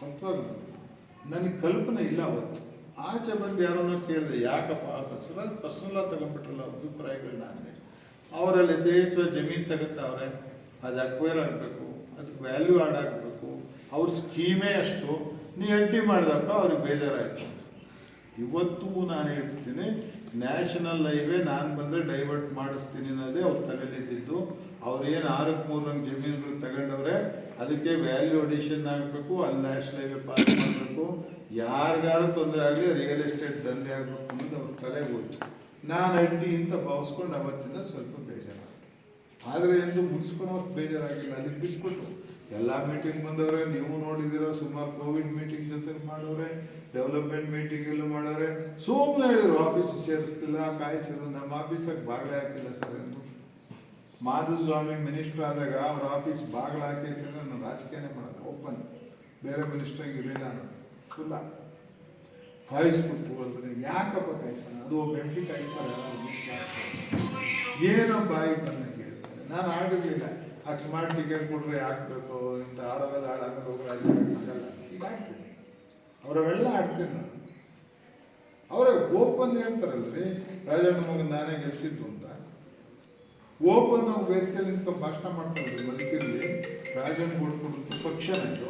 ಸತ್ವಾಗ್ಲೂ ನನಗೆ ಕಲ್ಪನೆ ಇಲ್ಲ ಅವತ್ತು. ಆಚೆ ಬಂದು ಯಾರನ್ನ ಕೇಳಿದೆ ಯಾಕಪ್ಪ ಪರ್ಸನಲ್ ಪರ್ಸನಲ್ ತಗೊಂಡ್ಬಿಟ್ರಲ್ಲ ಅಭಿಪ್ರಾಯಗಳನ್ನ ಅಂದೆ. ಅವರಲ್ಲಿ ಯಥೇಚ್ಛ ಜಮೀನು ತಗೊತಾವ್ರೆ, ಅದು ಅಕ್ವೈರ್ ಆಗಬೇಕು ಅದಕ್ಕೆ ವ್ಯಾಲ್ಯೂ ಆಡ್ ಆಗಬೇಕು, ಅವ್ರ ಸ್ಕೀಮೇ ಅಷ್ಟು. ನೀ ಅಡ್ಡಿ ಮಾಡಿದಪ್ಪ, ಅವ್ರಿಗೆ ಬೇಜಾರಾಯಿತು ಇವತ್ತು ನಾನು ಹೇಳ್ತೀನಿ ನ್ಯಾಷನಲ್ ಹೈವೇ ನಾನು ಬಂದರೆ ಡೈವರ್ಟ್ ಮಾಡಿಸ್ತೀನಿ ಅನ್ನೋದೇ ಅವ್ರ ತಲೆಯಲ್ಲಿದ್ದಿದ್ದು ಅವ್ರೇನು ಆರಕ್ಕೆ ಮೂರರಂಗೆ ಜಮೀನುಗಳು ತಗೊಂಡವ್ರೆ ಅದಕ್ಕೆ ವ್ಯಾಲ್ಯೂ ಅಡಿಷನ್ ಆಗಬೇಕು, ಅಲ್ಲಿ ನ್ಯಾಷನಲ್ ಹೈವೇ ಪಾಸ್ ಮಾಡಬೇಕು. ಯಾರಿಗಾರು ತೊಂದರೆ ಆಗಲಿ ರಿಯಲ್ ಎಸ್ಟೇಟ್ ದಂಧೆ ಆಗಬೇಕು ಅನ್ನೋದು ಅವ್ರ ತಲೆಗೆ ಹೋಯ್ತು. ನಾನು ಅಡ್ಡಿ ಅಂತ ಭಾವಿಸ್ಕೊಂಡು ಅವತ್ತಿಂದ ಸ್ವಲ್ಪ ಬೇಜಾರು. ಆದರೆ ಎಂದು ಮುಗಿಸ್ಕೊಳೋಷ್ಟು ಬೇಜಾರಾಗಿಲ್ಲ. ಅಲ್ಲಿ ಬಿಟ್ಬಿಟ್ಟು ಎಲ್ಲ ಮೀಟಿಂಗ್ ಬಂದವ್ರೆ, ನೀವು ನೋಡಿದಿರೋ ಸುಮಾರು ಕೋವಿಡ್ ಮೀಟಿಂಗ್ ಜೊತೆ ಮಾಡೋರೆ ಡೆವಲಪ್ಮೆಂಟ್ ಮೀಟಿಂಗ್ ಎಲ್ಲ ಮಾಡೋರೆ. ಸುಮ್ಮನೆ ಹೇಳಿದ್ರು, ಆಫೀಸ್ ಸೇರಿಸ್ತಿಲ್ಲ ಕಾಯಿಸಿದ್ರು ನಮ್ಮ ಆಫೀಸಿಗೆ ಬಾಗಿಲೇ ಹಾಕಿಲ್ಲ ಸರ್ ಎಂದು. ಮಾಧುಸ್ವಾಮಿ ಮಿನಿಸ್ಟರ್ ಆದಾಗ ಅವ್ರ ಆಫೀಸ್ ಬಾಗಿಲು ಹಾಕೈತೆ ಅಂದ್ರೆ ನಾನು ರಾಜಕೀಯನೇ ಮಾಡೋದು, ಓಪನ್. ಬೇರೆ ಮಿನಿಸ್ಟ್ರಿಗೆ ಇರಲಿಲ್ಲ ನಾನು. ಫುಲ್ಲ. ಕಾಯಿಸ್ಬಿಟ್ಟು ಅಂದ್ರೆ ಯಾಕಪ್ಪ ಕಾಯಿಸ್ತಾನೆ? ಅದು ಒಬ್ಬ ಪಿ ಕಾಯಿಸ್ತಾರೆ ಏನೋ ಬಾಯಿ ಬಂದ ಕೇಳ್ತಾರೆ. ನಾನು ಆಗಿರ್ಲಿಲ್ಲ ಸ್ಮಾರ್ಟ್ ಟಿಕೆಟ್ ಕೊಟ್ರೆ ಹಾಕ್ಬೇಕು, ಇಂಥ ಹಾಳಾಗಬೇಕು ಹೋಗಿ ರಾಜಕಾರಣ ಈಗ ಆಡ್ತೀನಿ. ಅವರವೆಲ್ಲ ಆಡ್ತೀನಿ ನಾನು. ಅವರ ಓಪನ್ ಹೇಳ್ತಾರಲ್ರಿ, ರಾಜಣ್ಣ ಮಗನ ನಾನೇ ಗೆಲ್ಸಿದ್ದು ಅಂತ. ಓಪನ್ ವೇದಿಕೆಯಲ್ಲಿ ನಿಂತ್ಕೊಂಡು ಭಾಷಣ ಮಾಡ್ತಾರೆ ಮಡಿಕೇರಿಲಿ ರಾಜನ್ ಕೊಡ್ಕೊಂಡು ಪಕ್ಷ ಆಯ್ತು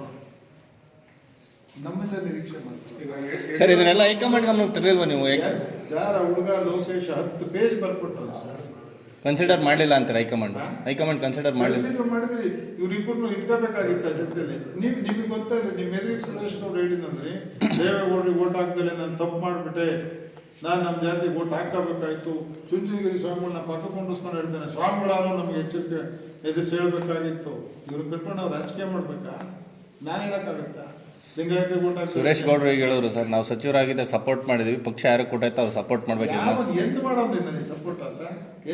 ನಮ್ಮಿಂದ ನಿರೀಕ್ಷೆ ಮಾಡ್ತಾರೆ. ಸರ್ ಇದನ್ನೆಲ್ಲ ಹೈಕಮಾಂಡ್ ಗಮನಕ್ಕೆ ತರಲಿಲ್ವಾ ನೀವು? ಯಾಕೆ? ಸರ್ ಆ ಹುಡುಗ ಲೋಕೇಶ್ ಹತ್ತು ಪೇಜ್ ಬರ್ಕೊಟ್ಟಲ್ಲ ಸರ್. ಕನ್ಸಿಡರ್ ಮಾಡಲಿಲ್ಲ ಅಂತಾರೆ high command. High command consider ಮಾಡಲಿಲ್ಲ. ಕನ್ಸಿಡರ್ ಮಾಡಿದ್ರಿ. ಇವ್ರಿಬ್ಬರನ್ನು ಆ ಜೊತೆಯಲ್ಲಿ ನೀವು ನಿಮಗೆ ಗೊತ್ತಾ ನಿಮ್ಮ ಎದುರಿಗೆ ಸುರೇಶ್ ಅವ್ರು ಹೇಳಿದಂದ್ರಿ ದೇವೇಗೌಡರಿಗೆ ಓಟ್ ಹಾಕ್ದಲೆ ನಾನು ತಪ್ಪು ಮಾಡಿಬಿಟ್ಟೆ. ನಾನು ನಮ್ಮ ಜಾತಿ ಓಟ್ ಹಾಕಬೇಕಾಯ್ತು ಚುಂಚನಗಿರಿ ಸ್ವಾಮಿಗಳನ್ನ ಪಕ್ಕ ಕೊಂಡಿಸ್ಕೊಂಡು ಹೇಳ್ತೇನೆ. ಸ್ವಾಮಿಗಳಾದ್ರೂ ನಮಗೆ ಎಚ್ಚರಿಕೆ ಎದುರಿಸಿ ಹೇಳ್ಬೇಕಾಗಿತ್ತು. ಇವ್ರು ಕರ್ಕೊಂಡು ನಾವು ರಾಜಕೀಯ ಮಾಡ್ಬೇಕಾ? ನಾನು ಹೇಳಕ್ಕಾಗತ್ತಾ? ಲಿಂಗಾಯತ ಓಟ್ ಹಾಕಿ ಸುರೇಶ್ ಗೌಡ್ರು ಈಗ ಹೇಳಿದ್ರು ಸರ್ ನಾವು ಸಚಿವರಾಗಿದ್ದಾಗ ಸಪೋರ್ಟ್ ಮಾಡಿದ್ವಿ. ಪಕ್ಷ ಯಾರು ಕೊಟ್ಟಾಯ್ತು ಅವ್ರು ಸಪೋರ್ಟ್ ಮಾಡ್ಬೇಕು ಎಂತ ಮಾಡೋನ್ರಿ ನನಗೆ ಸಪೋರ್ಟ್ ಅಂತ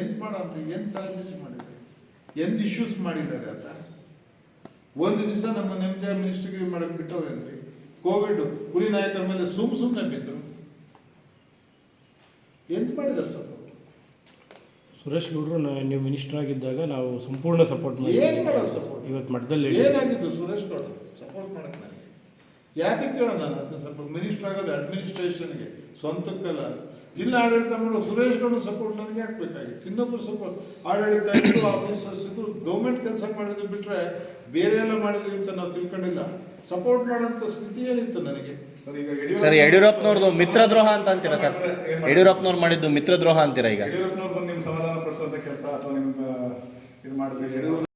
ಎಂತ ಮಾಡೋನ್ರಿ ಎಂತ ತಲೆಬಿಸಿ ಮಾಡಿದ್ರಿ? ಎಂತ ಇಶ್ಯೂಸ್ ಮಾಡಿದ್ದಾರೆ ಅಂತ ಒಂದು ದಿವಸ ನಮ್ಮ ನೆಮ್ಮದಿಯ ಮಿನಿಸ್ಟ್ರಿಗೆ ಮಾಡಕ್ ಬಿಟ್ಟವ್ರೇನ್ರಿ? ಕೋವಿಡ್ ಹುಲಿ ನಾಯಕರ ಮೇಲೆ ಸುಮ್ ಸುಮ್ಮನೆ ಬಿದ್ದರು ಎಂತ ಮಾಡಿದ್ದಾರೆ ಸಪೋರ್ಟ್ ಸುರೇಶ್ ಗೌಡರು ನೀವು ಮಿನಿಸ್ಟರ್ ಆಗಿದ್ದಾಗ ನಾವು ಸಂಪೂರ್ಣ ಸಪೋರ್ಟ್ ಏನ್ ಮಾಡೋದು ಸಪೋರ್ಟ್ ಇವತ್ತು ಮಠದಲ್ಲಿ ಏನಾಗಿದ್ದು ಸುರೇಶ್ ಗೌಡ ಸಪೋರ್ಟ್ ಮಾಡಕ್ಕೆ ನನಗೆ ಯಾಕೆ ಕೇಳೋಣ ನಾನು? ಅದನ್ನು ಸ್ವಲ್ಪ ಮಿನಿಸ್ಟರ್ ಆಗೋದು ಅಡ್ಮಿನಿಸ್ಟ್ರೇಷನ್ಗೆ ಸ್ವಂತಕ್ಕಲ್ಲ ಜಿಲ್ಲಾ ಆಡಳಿತ ಮಾಡೋ ಸುರೇಶ್ ಗೌಡ ಸಪೋರ್ಟ್ ನನಗೆ ಹಾಕ್ಬೇಕಾಗಿತ್ತು ಇನ್ನೊಬ್ಬರು ಸಪೋರ್ಟ್ ಆಡಳಿತ ಆಫೀಸರ್ಸ್ ಇದ್ದು ಗೌರ್ಮೆಂಟ್ ಕೆಲಸ ಮಾಡಿದ್ರು ಬಿಟ್ರೆ ಬೇರೆ ಎಲ್ಲ ಮಾಡಿದ್ರು ಅಂತ ನಾವು ತಿಳ್ಕೊಂಡಿಲ್ಲ. ಸಪೋರ್ಟ್ ಮಾಡೋಂಥ ಸ್ಥಿತಿ ಏನಿತ್ತು ನನಗೆ? ಸರ್ ಯಡಿಯೂರಪ್ಪನವ್ರದ್ದು ಮಿತ್ರದ್ರೋಹ ಅಂತ ಅಂತೀರಾ ಸರ್? ಯಡಿಯೂರಪ್ಪನವ್ರು ಮಾಡಿದ್ದು ಮಿತ್ರದ್ರೋಹ ಅಂತೀರಾ ಈಗ? ಯಡಿಯೂರಪ್ಪನವ್ರು ನಿಮ್ಮ ಸಮಾಧಾನ ಪಡಿಸೋದ ಕೆಲಸ ಅಥವಾ ನಿಮ್ಮ ಇದು ಮಾಡಿದ್ರೆ